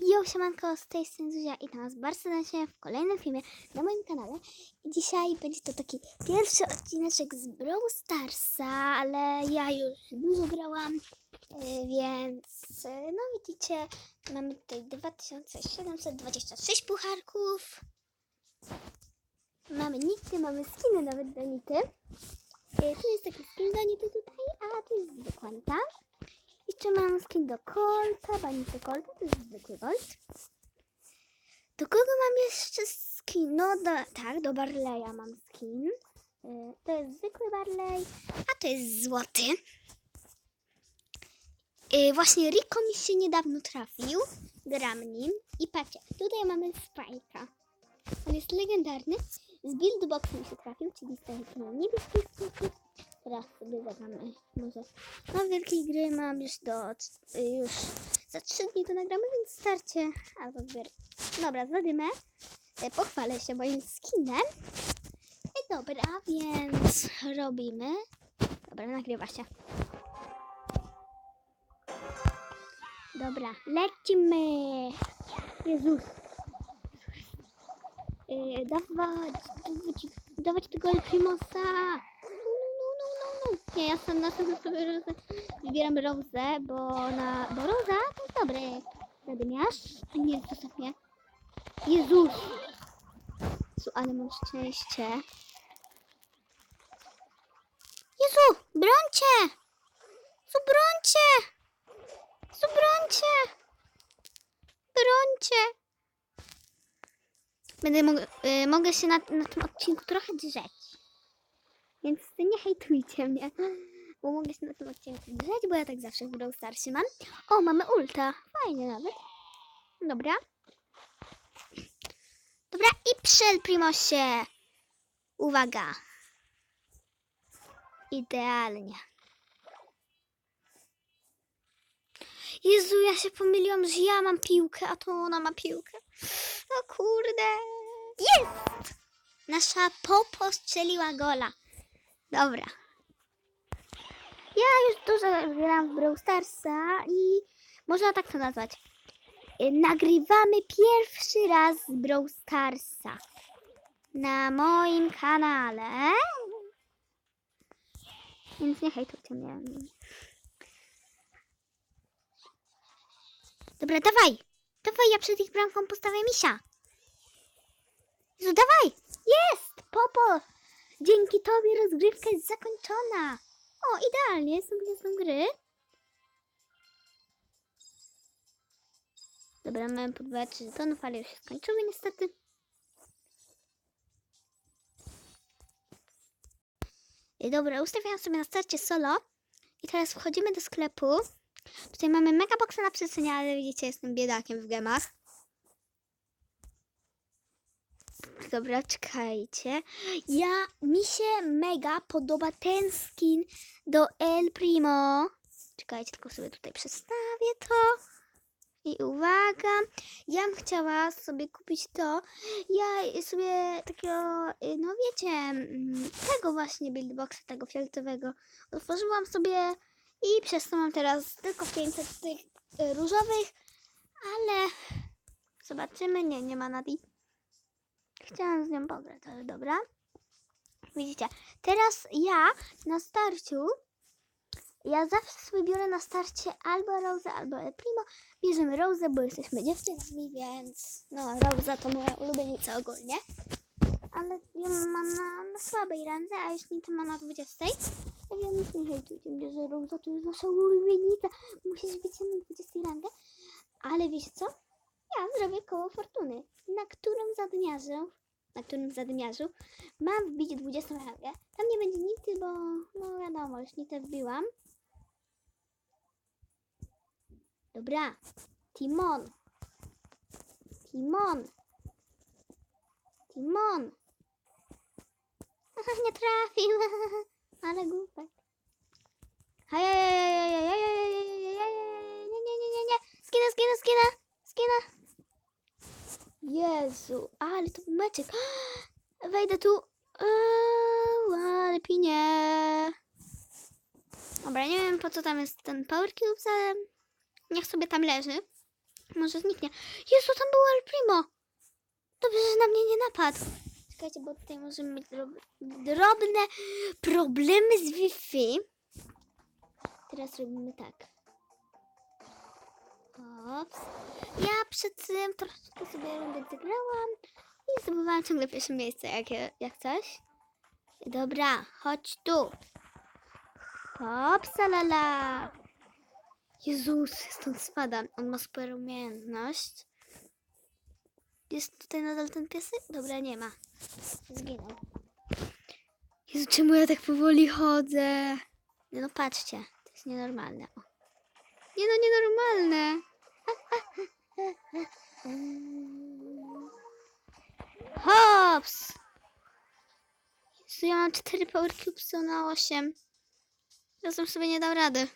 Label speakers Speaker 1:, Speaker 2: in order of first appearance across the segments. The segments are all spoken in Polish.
Speaker 1: Jo, siemanko, z tej strony Zuzia i tam was bardzo serdecznie w kolejnym filmie na moim kanale. I dzisiaj będzie to taki pierwszy odcineczek z Brawl Starsa, ale ja już dużo grałam, e, więc e, no widzicie, mamy tutaj 2726 pucharków. Mamy nity, mamy skiny nawet do nity. E, tu jest taki skin do nity tutaj, a tu jest zwykła nita. I czy mam skin do Colta, banity Colta, to jest zwykły Colt. Do kogo mam jeszcze skin? No do, tak, do Barleya mam skin. Y, to jest zwykły Barley, a to jest złoty. Y, właśnie Rico mi się niedawno trafił. Gram nim. I patrzcie, tutaj mamy Spike'a. On jest legendarny. Z buildboxu mi się trafił, czyli z tych niebieskich Teraz sobie zagramy może. No wielkiej gry mam już do już za 3 dni to nagramy, więc starcie albo zbier. Dobra, zadymę. E, pochwalę się moim skinem. I dobra, więc robimy. Dobra, nagrywa się. Dobra, lecimy! Jezus! Yy, dawać, dawać, dawać tego Elprimosa! Nie, ja sam na sobie rozę. Tak wybieram rozę, bo na. bo roza to jest dobry zadymiarz. Nie, zostaw mnie. Jezus! Jezu, ale mam szczęście. Jezu, brońcie! Jezu, brońcie! Jezu, brońcie! Brońcie! Będę mógł, y, mogę się na, na tym odcinku trochę drzeć. Więc nie hejtujcie mnie, bo mogę się na tym odcinku grzeć, bo ja tak zawsze w Brawl mam. O, mamy ulta. Fajnie nawet. Dobra. Dobra, i przyl Primosie. Uwaga. Idealnie. Jezu, ja się pomyliłam, że ja mam piłkę, a to ona ma piłkę. O kurde. Jest! Nasza popo strzeliła gola. Dobra. Ja już dużo gram w Brawl Starsa i można tak to nazwać. Y, nagrywamy pierwszy raz z Brawl Starsa na moim kanale. Więc nie hejtujcie mnie. Dobra, dawaj! Dawaj, ja przed ich bramką postawię misia! Jezu, dawaj! Jest! Popo! Dzięki tobie rozgrywka jest zakończona. O, idealnie, są gdzie są gry. Dobra, mamy po 2-3 żetonów, ale już się skończyły niestety. I dobra, ustawiam sobie na starcie solo. I teraz wchodzimy do sklepu. Tutaj mamy mega boxa na przecenie, ale widzicie, jestem biedakiem w gemach. Dobra, czekajcie. Ja, mi się mega podoba ten skin do El Primo. Czekajcie, tylko sobie tutaj przestawię to. I uwaga, ja bym chciała sobie kupić to. Ja sobie takiego, y, no wiecie, mm, tego właśnie buildboxa, tego fioletowego. Otworzyłam sobie i przez to mam teraz tylko 500 tych y, różowych, ale zobaczymy. Nie, nie ma na. Chciałam z nią pograć, ale dobra. Widzicie, teraz ja na starciu, ja zawsze sobie biorę na starcie albo Rose, albo El Primo. Bierzemy Rose, bo jesteśmy dziewczynami, więc no Rose to moja ulubienica ogólnie. Ale ja mam na, na słabej randze, a jeśli to ma na 20, ja tak więc nie hejtujcie mnie, że Rose to jest wasza ulubienica. Musisz być na 20 randze. Ale wiesz co? ja zrobię koło fortuny, na którą zadmiarzu, na którym zadmiarzu mam wbić 20 rangę. Tam nie będzie nigdy, bo no wiadomo, już nigdy wbiłam. Dobra, Timon. Timon. Timon. nie trafił, ale głupek. Hej, nie, nie, nie, nie, nie, skina, skina, skina, skina. Jezu, ale to był meczek. Wejdę tu. Eee, lepiej nie. Dobra, nie wiem po co tam jest ten Power Cube, ale niech sobie tam leży. Może zniknie. Jezu, tam był El Primo. Dobrze, że na mnie nie napadł. Czekajcie, bo tutaj możemy mieć drobne problemy z Wi-Fi. Teraz robimy tak. Ops. Ja przed tym troszeczkę sobie rundę zagrałam i zdobywałam ciągle pierwsze miejsce, jak, jak coś. Dobra, chodź tu. Hop, salala. Jezus, stąd spadam. On ma super umiejętność. Jest tutaj nadal ten piesek? Dobra, nie ma. Zginął. Jezu, czemu ja tak powoli chodzę? Nie no, patrzcie. To jest nienormalne. Nie no, nienormalne. Hops! Jezu, ja mam 4 power cubes na 8. Razem sobie nie dał rady.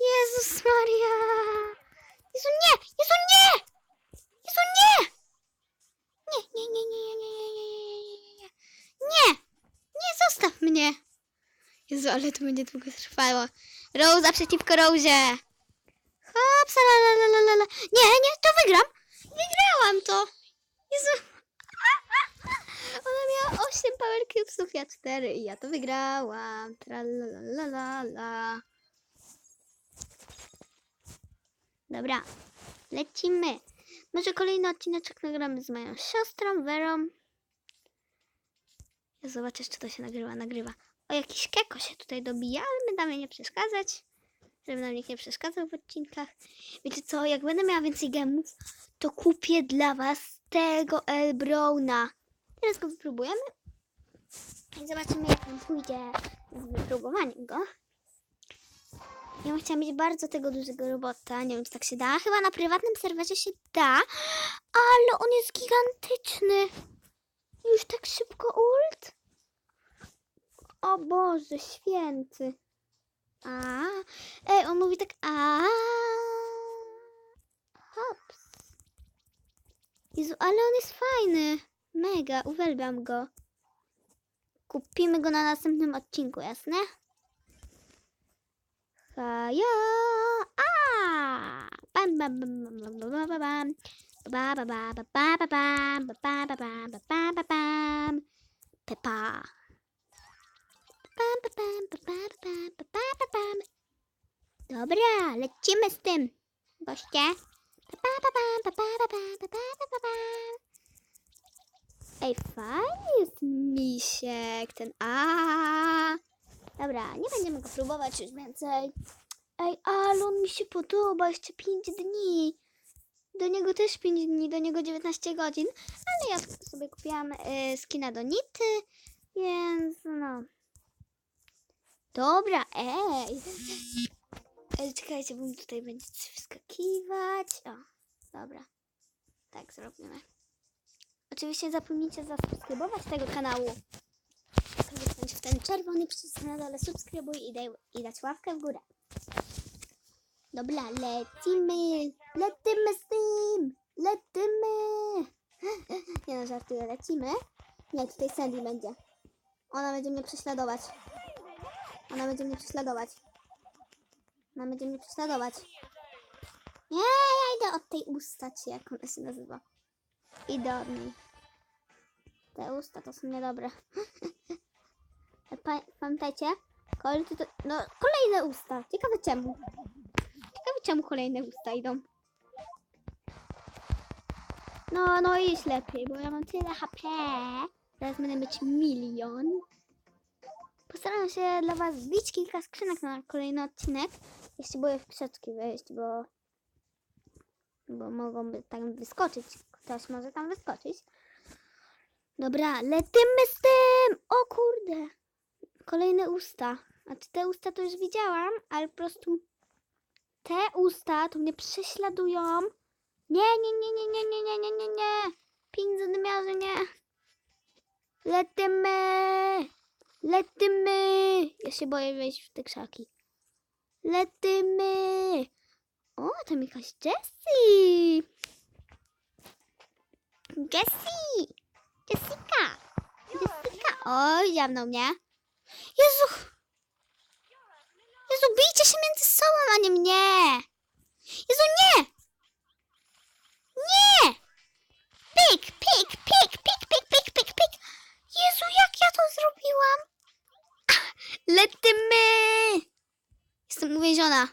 Speaker 1: Jezus Maria! Jezu nie! Jezu nie! Jezu! Nie, nie, nie, nie, nie, nie, nie, nie, nie, nie, nie, nie, zostaw mnie. Jezu, ale to będzie długo trwało. Rosa przeciwko Rosie. La, la, la, la, la. Nie, nie, to wygram. Wygrałam to. Jezu. Ona miała 8 power cubesów, ja 4 i ja to wygrałam. Tralalalala. Dobra, lecimy. Może kolejny odcineczek nagramy z moją siostrą, Werą. Ja zobaczę, czy to się nagrywa. Nagrywa. O, jakiś keko się tutaj dobija, ale my damy nie przeszkadzać. Żeby nam nikt nie przeszkadzał w odcinkach. Wiecie co, jak będę miała więcej gemów, to kupię dla was tego Elbrowna. Teraz go wypróbujemy. I zobaczymy, jak nam pójdzie z wypróbowaniem go. Ja bym chciała mieć bardzo tego dużego robota. Nie wiem, czy tak się da. Chyba na prywatnym serwerze się da, ale on jest gigantyczny. Już tak szybko ult? O Boże, święty. A, ej, on mówi tak a. Hops. Jezu, ale on jest fajny. Mega, uwielbiam go. Kupimy go na następnym odcinku, jasne? Haja! A! Bam, bam, bam, bam, bam, bam, bam. Ba, ba, ba, ba, ba, ba, ba, ba, ba, ba, ba, ba, ba, ba, ba, Dobra, lecimy z tym. Goście. Ej, fajny jest misiek, ten a. Dobra, nie będziemy go próbować już więcej. Ej, ale on mi się podoba, jeszcze 5 dni. Do niego też 5 dni, do niego 19 godzin. Ale ja sobie kupiłam y, skina do Nity, więc no. Dobra, ej. Ej, czekajcie, bo tutaj będzie wyskakiwać. O, dobra. Tak zrobimy. Oczywiście zapomnijcie zasubskrybować tego kanału. Kliknąć w ten czerwony przycisk na dole subskrybuj i, daj, i dać ławkę w górę. Dobra, lecimy! Lecimy z tym! Lecimy! Nie no, żartuję, lecimy. Nie, tutaj Sandy będzie. Ona będzie mnie prześladować. Ona będzie mnie prześladować. Ona będzie mnie prześladować. Nie, ja idę od tej ustaci, jak ona się nazywa. Idę od niej. Te usta to są niedobre. Pa, pamiętajcie? Kolej to, no, kolejne usta. Ciekawe czemu. Ciekawe czemu kolejne usta idą. No, no iść lepiej, bo ja mam tyle HP. Teraz będę mieć milion. Postaram się dla was zbić kilka skrzynek na kolejny odcinek. Jeśli boję w krzaczki wejść, bo... Bo mogą tam wyskoczyć. Ktoś może tam wyskoczyć. Dobra, lecimy z tym! O kurde! Kolejne usta. A czy te usta to już widziałam, ale po prostu te usta to mnie prześladują. Nie, nie, nie, nie, nie, nie, nie, nie, nie, nie. Pin zadymiarzy, nie. Lecimy! Lecimy! Ja się boję wejść w te krzaki. Lecimy! O, tam jakaś Jessie! Jessie! Jessica! Jessica! Oj, ziamnął mnie. Jezu! Jezu, bijcie się między sobą, a nie mnie! Jezu, nie! Nie! Pik, pik, pik, pik, pik. Jezu, jak ja to zrobiłam? Lecimy! Jestem uwięziona.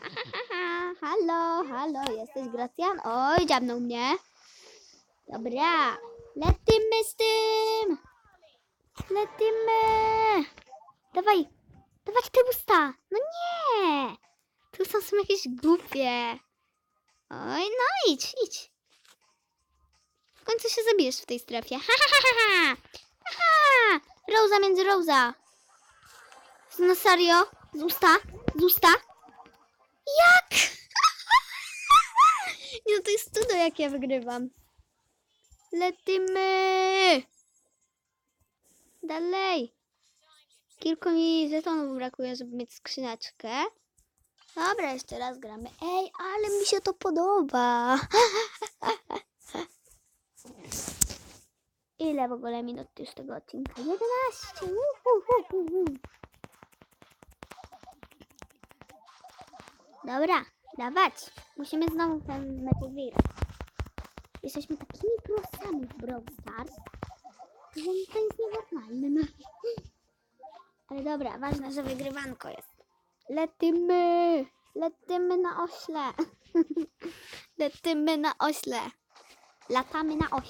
Speaker 1: Ha, ha. Halo, halo, jesteś Gracjan? Oj, dziabnął mnie. Dobra, lecimy z tym! Lecimy! Dawaj, dawaj te usta! No nie! Tu są jakieś głupie. Oj, no idź, idź. W końcu się zabijesz w tej strefie. Ha, ha, ha, ha, ha! Aha! Rosa między Rosa. No serio? Z usta? Z usta? Jak? Nie, no to jest cudo, jak ja wygrywam. Lecimy! Dalej. Kilku mi żetonów brakuje, żeby mieć skrzyneczkę. Dobra, jeszcze raz gramy. Ej, ale mi się to podoba. Ile w ogóle minut już tego odcinka? 11. Uhuhuhu. Dobra, dawać. Musimy znowu ten mecz wygrać. Jesteśmy takimi prosami w Brawl Stars, że to jest nienormalne. No. Ale dobra, ważne, że wygrywanko jest. Lecimy! Lecimy na ośle. Lecimy na ośle. Latamy na ośle.